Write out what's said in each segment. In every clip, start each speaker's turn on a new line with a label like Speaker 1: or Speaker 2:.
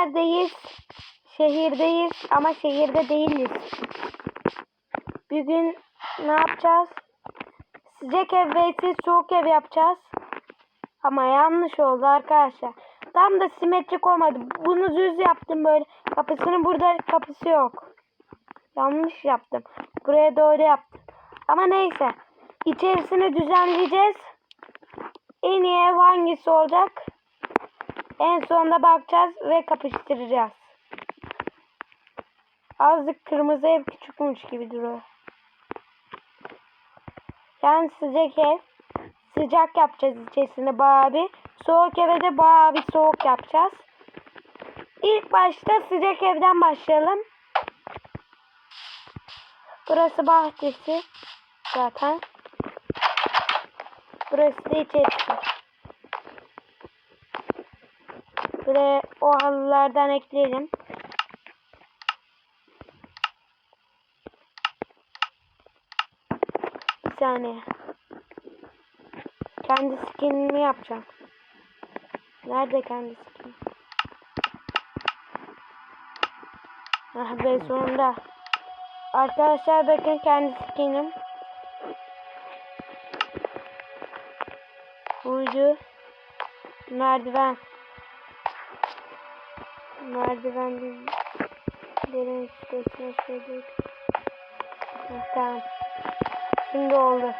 Speaker 1: neredeyiz? Şehirdeyiz ama şehirde değiliz. Bugün ne yapacağız? Sıcak ev vs soğuk ev yapacağız. Ama yanlış oldu arkadaşlar. Tam da simetrik olmadı. Bunu düz yaptım böyle. Kapısının burada kapısı yok. Yanlış yaptım. Buraya doğru yaptım. Ama neyse. İçerisini düzenleyeceğiz. En iyi ev hangisi olacak? En sonunda bakacağız ve kapıştıracağız. Azıcık kırmızı ev küçükmüş gibi duruyor. Yani sıcak ev. Sıcak yapacağız içerisinde bayağı. Soğuk eve de bayağı bir soğuk yapacağız. İlk başta sıcak evden başlayalım. Burası bahçesi. Zaten. Burası da içerisi. Buraya o halılardan ekleyelim. Bir saniye. Kendi skinimi yapacağım. Nerede kendi skinim? Ah be sonunda. Arkadaşlar bakın kendi skinim. Buydu. Merdiven. Merdiven bir derin sitesine şöyle. Heh, Tamam. Şimdi oldu.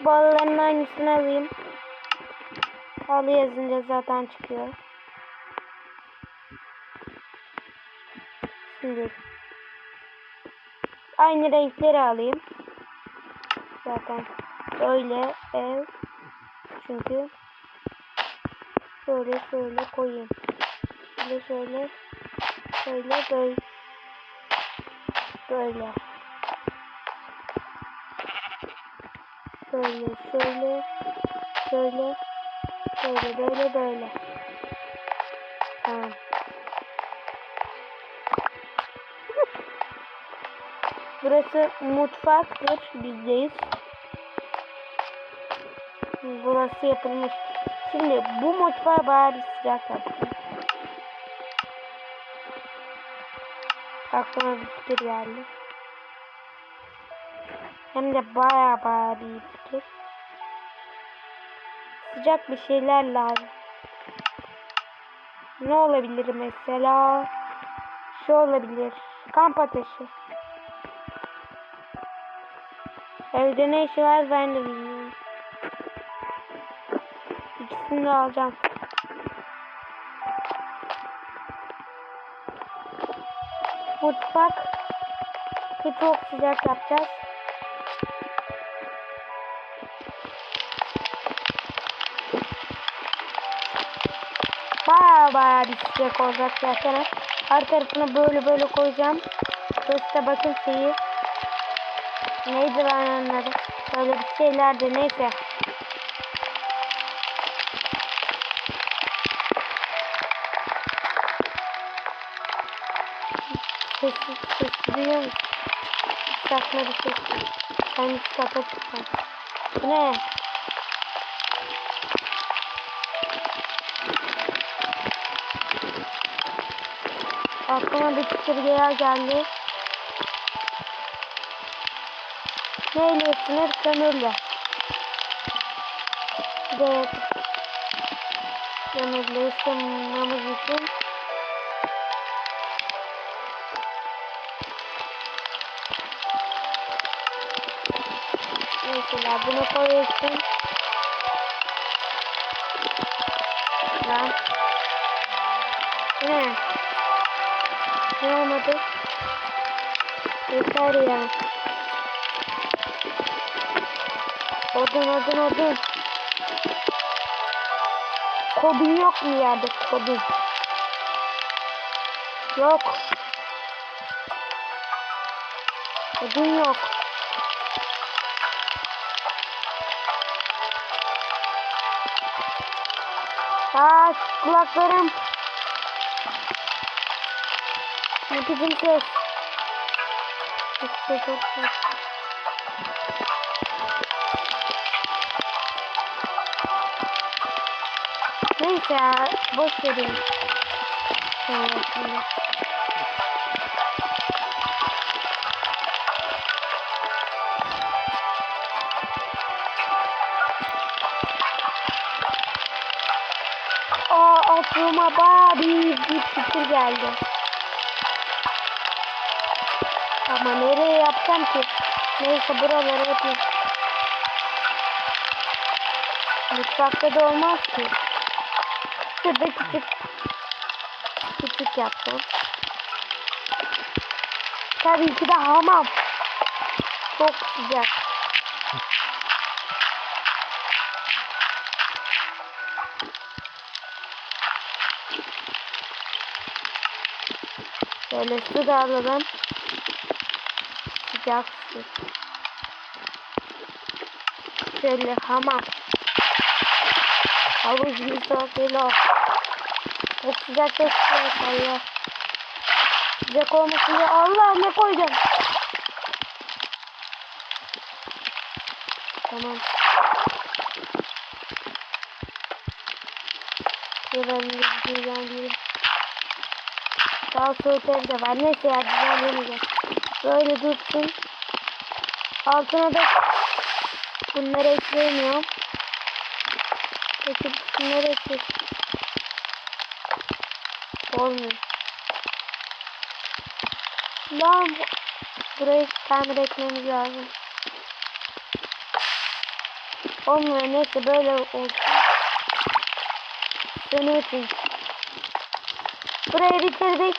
Speaker 1: Balların hangisini alayım? Halı yazınca zaten çıkıyor. Şimdi aynı renkleri alayım. Zaten öyle ev çünkü şöyle şöyle koyayım. Şöyle şöyle şöyle böyle. Böyle. Şöyle şöyle şöyle şöyle böyle böyle. Tamam. Burası mutfaktır bizdeyiz burası yapılmış şimdi bu mutfağı bari sıcak yaptım aklıma bir fikir geldi hem de baya baya bir fikir. Sıcak bir şeyler lazım. Ne olabilir mesela? Şu olabilir. Kamp ateşi. Evde ne işi var ben de bilmiyorum. De alacağım. Mutfak çok sıcak yapacağız. Baya baya bir sıcak olacak zaten. Her tarafına böyle böyle koyacağım. Burası da bakın şeyi. Neydi ben onları? Böyle bir şeylerdi neyse. Sesi, sesi duyuyor musun? Saçma bir ses. Ben hiç kapatacağım. Bu ne? Aklıma bir fikir geldi. Neyle ısınır? Kömürle. Ve kömürle ısınmamız için Mesela bunu koyuyorsun. Lan. Ne? Ne olmadı? Yeter ya. Odun odun odun. Kodun yok mu yerde kodun? Yok. Kodun yok. Aa kulaklarım. Bizim ses. İşte çok saçma. Neyse boş verin. Sonra şimdi. Aklıma bayağı bir, bir fikir geldi. Ama nereye yapacağım ki? Neyse buraları yapayım. Mutfakta da olmaz ki. Şurada küçük küçük yaptım. Tabii ki de hamam. Çok sıcak. Şöyle su da alalım. Sıcak su. Şöyle hamam. Havuz o. Çok sıcak çok sıcak Allah. Sıcak olmasın diye Allah ne koydum. Tamam. Şuradan bir düzenleyelim. Daha soğuk ev de var. Neyse ya düzenlemeyeceğim. Böyle dursun. Altına da bunları ekleyemiyorum. Peki bunları ekle. Olmuyor. Lan bu- burayı tamir etmemiz lazım. Olmuyor neyse böyle olsun. Senin için. Burayı bitirdik.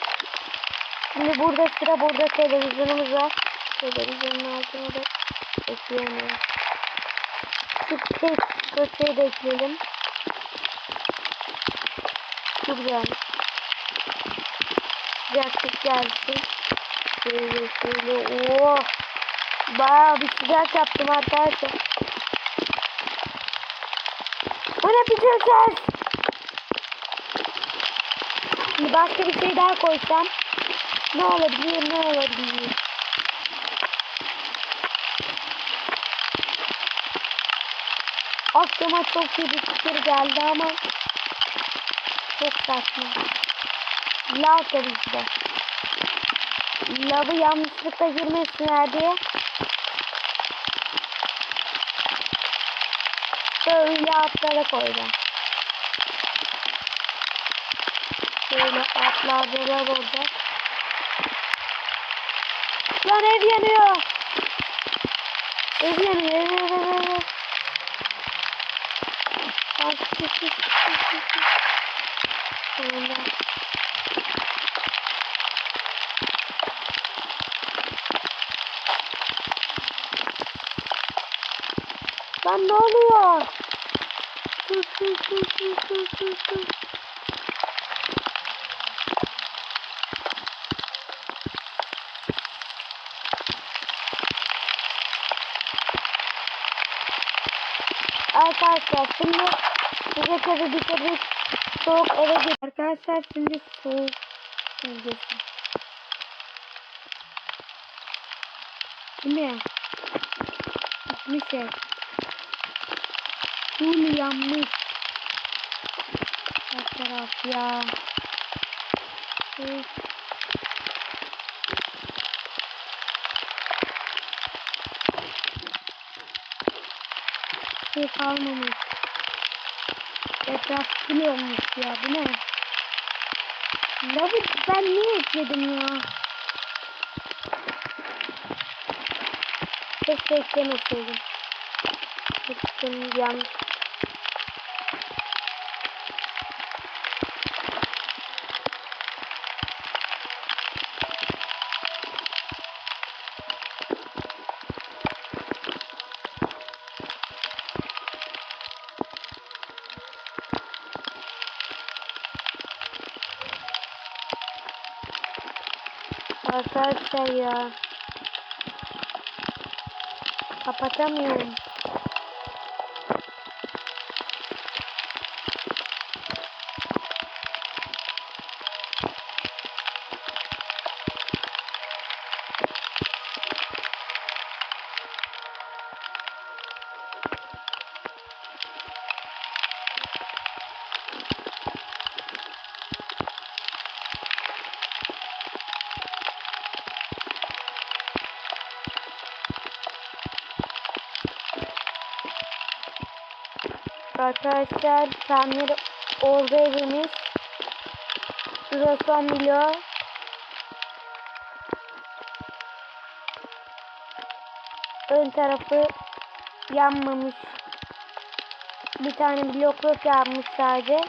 Speaker 1: Şimdi burada sıra burada televizyonumuz var. Televizyonun altına da ekleyemiyorum. Şu tek köşeyi de ekleyelim. Çok güzel. Sıcaklık gelsin. Şöyle şöyle. Oo. Bayağı bir sıcak yaptım arkadaşlar. Bu ne bitireceğiz? Şimdi başka bir şey daha koysam ne olabilir ne olabilir? Aklıma çok iyi bir fikir geldi ama çok saçma. Lav tabii ki de. Lavı yanlışlıkla girmesinler diye böyle atlara koydum. Böyle atlarda lav olacak. Lan ev yanıyor. Ev yanıyor. Ev, ev, ev, çık. Sonunda. Lan ne oluyor? Sus sus sus sus sus sus Arkadaşlar şimdi sıcak evi bitirdik. Soğuk eve git. Arkadaşlar şimdi soğuk öncesi. Bu ne? Bitmiş ev. Full yanmış. Her taraf ya. Üf. Şey kalmamış. Etraf kül olmuş ya. Bu ne? Lavı ben niye ekledim ya? Keşke eklemeseydim. Hepsinin yanlış. Arkadaşlar ya. Kapatamıyorum. Arkadaşlar. Tamir orada evimiz. Şurası son milyon. Ön tarafı yanmamış. Bir tane blokluk yanmış sadece.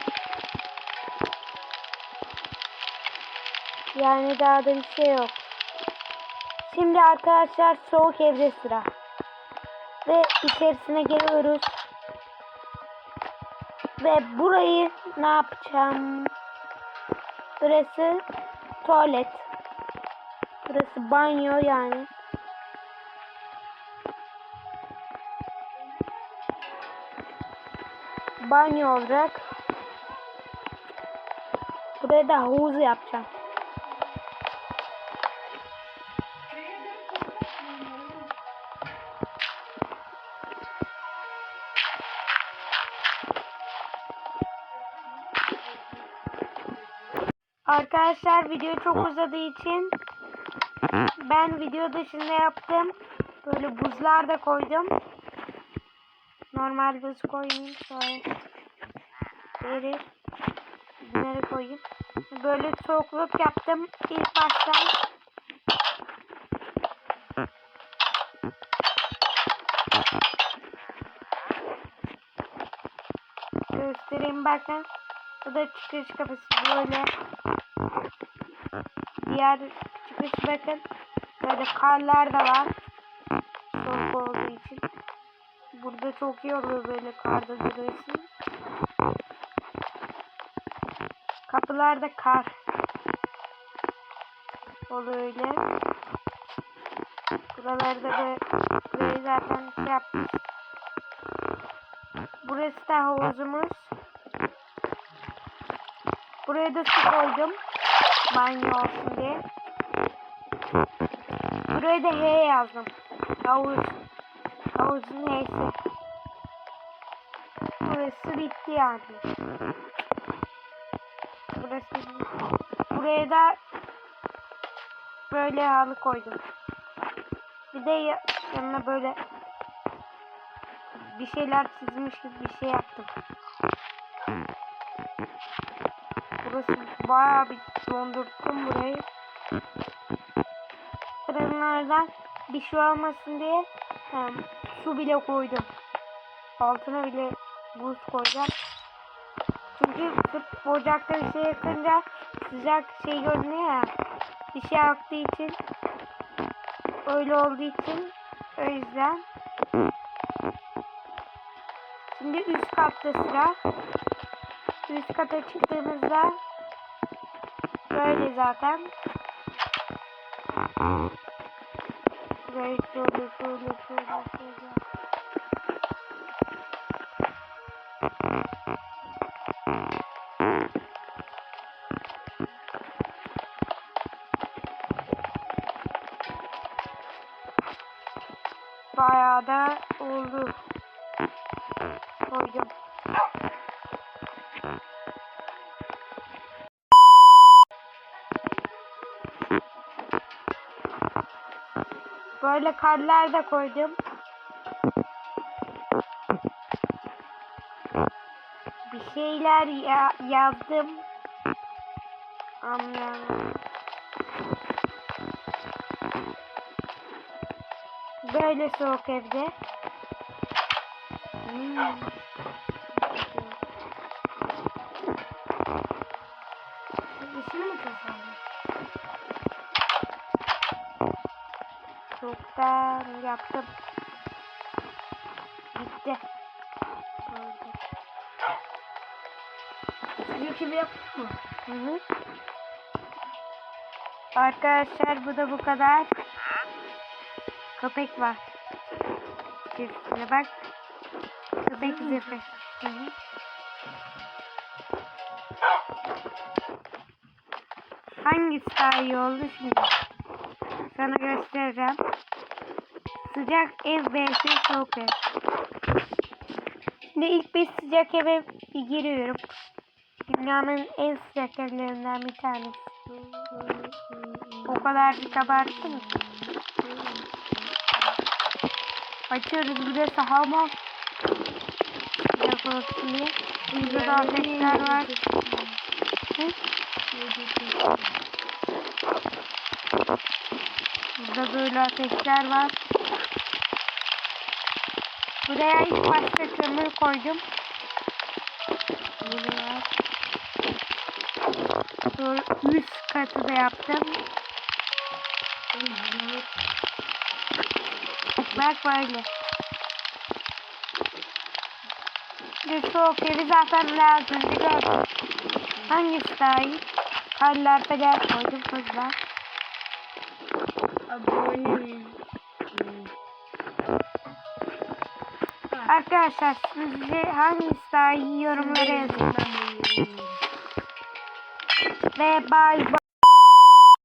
Speaker 1: Yani daha da bir şey yok. Şimdi arkadaşlar soğuk evde sıra. Ve içerisine geliyoruz. Ve burayı ne yapacağım? Burası tuvalet. Burası banyo yani. Banyo olacak. Buraya da havuz yapacağım. Arkadaşlar video çok uzadığı için ben video dışında yaptım. Böyle buzlar da koydum. Normal buz koyayım sonra geri bunları koyayım. Böyle soğukluk yaptım ilk baştan. Göstereyim bakın. Bu da çıkış kapısı böyle. Diğer çıkış bakın. Böyle karlar da var. Soğuk olduğu için. Burada çok iyi oluyor böyle karda duruyorsun. Kapılarda kar. Oluyor öyle. Buralarda da burayı zaten şey yapmış. Burası da havuzumuz. Buraya da su koydum. Banyo olsun diye. Buraya da H yazdım. Havuz. Havuzun H'si. Burası bitti yani. Burası Buraya da böyle halı koydum. Bir de ya- yanına böyle bir şeyler çizmiş gibi bir şey yaptım. Burası bayağı bir dondurttum burayı. Fırınlardan bir şey olmasın diye hem, su bile koydum. Altına bile buz koyacağım. Çünkü sırf ocakta bir şey yakınca sıcak şey görünüyor ya. Bir şey aktığı için öyle olduğu için o yüzden Şimdi üst katta sıra. Üst kata çıktığımızda böyle zaten. Böyle şöyle şöyle şöyle şöyle. Bayağı da oldu. Koydum. Böyle karlar da koydum. Bir şeyler ya yazdım. Anlayamadım. Böyle soğuk evde. Hmm. Çoktan yaptım. Bitti.
Speaker 2: Sizin gibi yaptık mı?
Speaker 1: Hı hı. Arkadaşlar bu da bu kadar. Köpek var. Üstüne bak. Köpek zırhı. Hı hı. Hangisi daha iyi oldu şimdi? Sana göstereceğim. Sıcak ev vs soğuk ev. Şimdi ilk bir sıcak eve bir giriyorum. Dünyanın en sıcak evlerinden bir tanesi. O kadar bir kabarttı mı? Açıyoruz burası hamam. olsun diye. Burada da ateşler var. Burada böyle ateşler var. Buraya ilk başta kömür koydum. Buraya. Sonra üst katı da yaptım. Bak böyle. Bir soğuk evi zaten lazım. De hangisi daha iyi? Karlar pedal koydum kızlar.
Speaker 2: Abone
Speaker 1: Arkadaşlar sizce hangisi daha iyi yorumlara yazın. Ve bay bay.